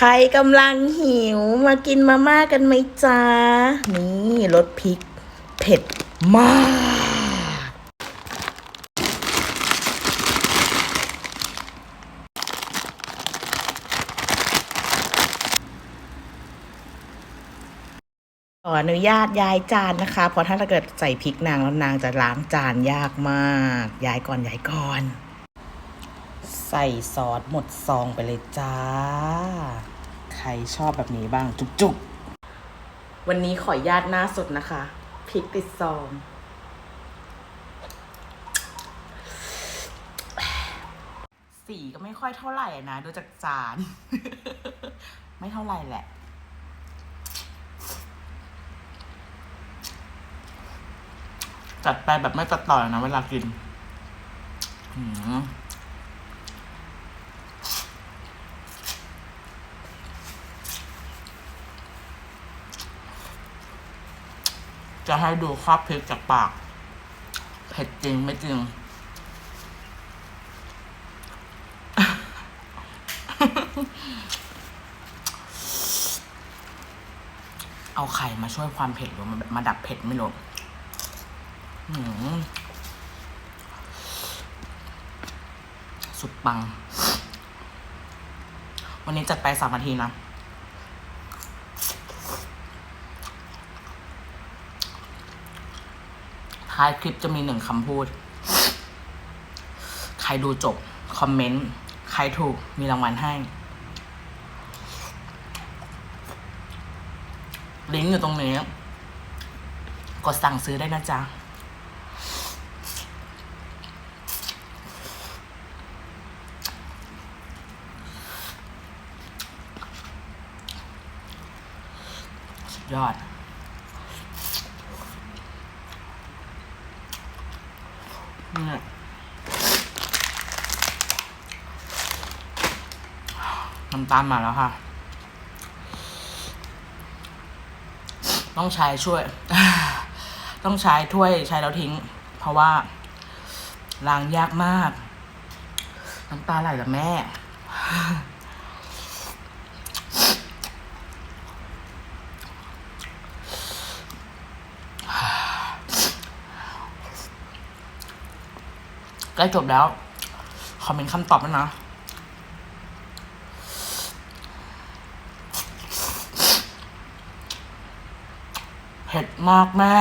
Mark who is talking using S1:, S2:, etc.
S1: ใครกำลังหิวมากินมาม่ากันไหมจ๊ะนี่รสพริก เผ็ดมากขออนุญาตย้ายจานนะคะ เพราะถ้าเกิดใส่พริกนางแล้วนางจะล้างจานยากมาก ย้ายก่อนย้ายก่อน ใส่ซอสหมดซองไปเลยจ้า ใครชอบแบบนี้บ้างจุกๆ วันนี้ขอญาตหน้าสดนะคะพริกติดซองสีก็ไม่ค่อยเท่าไหร่นะดูจากจาน ไม่เท่าไหร่แหละ จัดไปแบบไม่ตัดต่อนะเวลากิน อืม จะให้ดูคราบพริกจากปาก เผ็ดจริงไม่จริง เอาไข่มาช่วยความเผ็ดหรือมามาดับเผ็ดไม่รู้สุดปัง วันนี้จัดไปสามนาทีนะ ท้ายคลิปจะมีหนึ่งคำพูด ใครดูจบ คอมเมนต์ ใครถูกมีรางวัลให้ ลิงก์อยู่ตรงนี้ กดสั่งซื้อได้นะจ๊ะสุดยอด นี่น้ำตาลมาแล้วค่ะ ต้องใช้ช่วย ต้องใช้ถ้วยใช้แล้วทิ้ง เพราะว่าล้างยากมาก น้ำตาไหลละแม่ ใกล้จบแล้ว คอมเมนต์คำตอบด้วยนะเผ็ดมากแม่